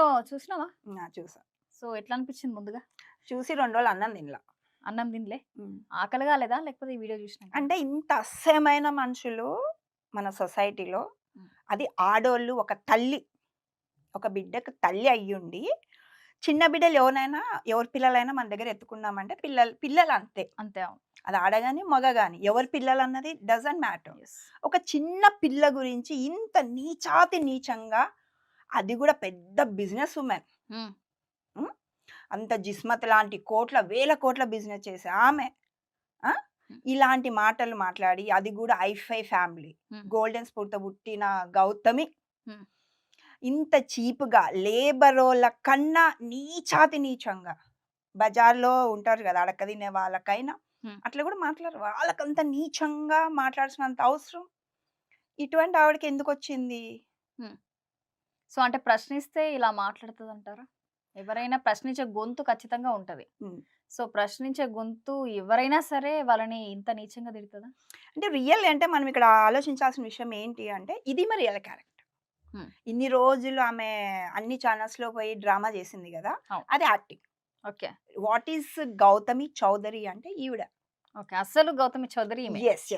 Video చూసినావా? నా చూసా. సో ఎట్లా అనిపించింది ముందుగా? చూసి రెండు రోజులు అన్నం తినలా. అన్నం తినలే. ఆకలి కాలేదా లేకపోతే ఈ వీడియో చూసినా అంటే ఇంత అసహ్యమైన మనుషులు మన సొసైటీలో. అది ఆడోళ్ళు ఒక తల్లి ఒక బిడ్డకు తల్లి అయ్యుండి చిన్న బిడ్డలు ఎవరైనా ఎవరి పిల్లలైనా మన దగ్గర ఎత్తుకున్నామంటే పిల్లలు పిల్లలు అంతే. అంతే అది ఆడగాని మగ గాని ఎవరి పిల్లలు అన్నది డజంట్ మ్యాటర్. ఒక చిన్న పిల్ల గురించి ఇంత నీచాతి నీచంగా అది కూడా పెద్ద బిజినెస్ ఉమెన్. ఉమ్, అంత జిస్మత్ లాంటి కోట్ల వేల కోట్ల బిజినెస్ చేసే ఆమె. ఇలాంటి మాటలు మాట్లాడి అది కూడా ఐఫై ఫ్యామిలీ. గోల్డెన్ స్పూర్తో పుట్టిన గౌతమి. ఇంత చీప్గా లేబరోళ్ళ కన్నా నీచాతి నీచంగా. బజార్లో ఉంటారు కదా అడక తినే వాళ్ళకైనా. అట్లా కూడా మాట్లాడరు. వాళ్ళకంత నీచంగా మాట్లాడాల్సినంత అవసరం. ఇటువంటి ఆవిడకి ఎందుకు వచ్చింది సో అంటే ప్రశ్నిస్తే ఇలా మాట్లాడుతుంది అంటారా ఎవరైనా ప్రశ్నించే గొంతు ఖచ్చితంగా ఉంటది. సో ప్రశ్నించే గొంతు ఎవరైనా సరే వాళ్ళని ఇంత నీచంగా తిడుతుందా? అంటే రియల్ అంటే మనం ఇక్కడ ఆలోచించాల్సిన విషయం ఏంటి అంటే ఇది మరి రియల్ క్యారెక్టర్. ఇన్ని రోజులు ఆమె అన్ని ఛానల్స్లో పోయి డ్రామా చేసింది కదా. అది acting. Okay. What is Gautami Chaudhary అంటే ఈవిడ. ఓకే. అసలు గౌతమి చౌదరి ఎస్ ఎస్